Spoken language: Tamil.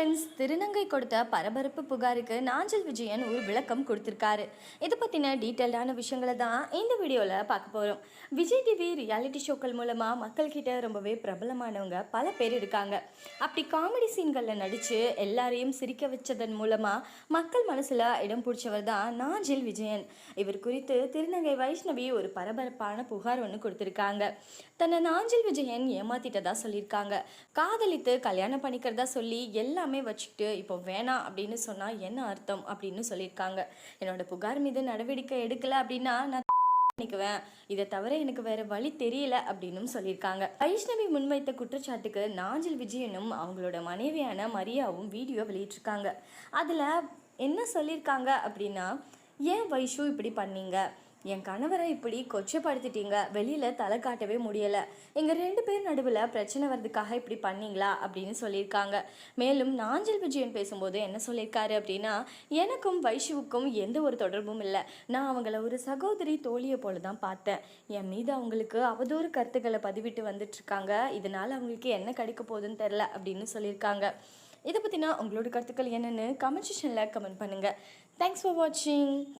ஃப்ரெண்ட்ஸ் திருநங்கை கொடுத்த பரபரப்பு புகாருக்கு நாஞ்சல் விஜயன் ஒரு விளக்கம் கொடுத்துருக்காரு. இதை பற்றின டீட்டெயில்டான விஷயங்களை தான் இந்த வீடியோவில் பார்க்க போகிறோம் விஜய் டிவி ரியாலிட்டி ஷோக்கள் மூலமாக மக்கள்கிட்ட ரொம்பவே பிரபலமானவங்க பல பேர் இருக்காங்க. அப்படி காமெடி சீன்களில் நடித்து எல்லாரையும் சிரிக்க வச்சதன் மூலமாக மக்கள் மனசில் இடம் பிடிச்சவர் தான் நாஞ்சில் விஜயன். இவர் குறித்து திருநங்கை வைஷ்ணவி ஒரு பரபரப்பான புகார் ஒன்று கொடுத்துருக்காங்க. தன்னை நாஞ்சில் விஜயன் ஏமாத்திட்டதா சொல்லியிருக்காங்க. காதலித்து கல்யாணம் பண்ணிக்கிறதா சொல்லி எல்லாமே எல்லாமே வச்சுட்டு இப்போ வேணாம் அப்படின்னு சொன்னால் என்ன அர்த்தம் அப்படின்னு சொல்லியிருக்காங்க. என்னோட புகார் மீது நடவடிக்கை எடுக்கல அப்படின்னா நான் பண்ணிக்குவேன் இதை தவிர எனக்கு வேற வழி தெரியல அப்படின்னும் சொல்லியிருக்காங்க. வைஷ்ணவி முன்வைத்த குற்றச்சாட்டுக்கு நாஞ்சில் விஜயனும் அவங்களோட மனைவியான மரியாவும் வீடியோ வெளியிட்டிருக்காங்க. அதில் என்ன சொல்லியிருக்காங்க அப்படின்னா ஏன் வைஷு இப்படி பண்ணீங்க? என் கணவரை இப்படி கொச்சப்படுத்திட்டீங்க. வெளியில் தலை காட்டவே முடியலை. எங்கள் ரெண்டு பேர் நடுவில் பிரச்சனை வர்றதுக்காக இப்படி பண்ணீங்களா? அப்படின்னு சொல்லியிருக்காங்க. மேலும் நாஞ்சல் விஜயன் பேசும்போது என்ன சொல்லியிருக்காரு அப்படின்னா எனக்கும் வைஷுவுக்கும் எந்த ஒரு தொடர்பும் இல்லை. நான் அவங்கள ஒரு சகோதரி தோழியை போல தான் பார்த்தேன். என் மீது அவங்களுக்கு அவதூறு கருத்துக்களை பதிவிட்டு வந்துட்டுருக்காங்க. இதனால் அவங்களுக்கு என்ன கிடைக்க போகுதுன்னு தெரில அப்படின்னு சொல்லியிருக்காங்க. இதை பற்றினா உங்களோட கருத்துக்கள் என்னென்னு கமெண்ட் செஷனில் கமெண்ட் பண்ணுங்கள் தேங்க்ஸ் ஃபார் வாட்சிங்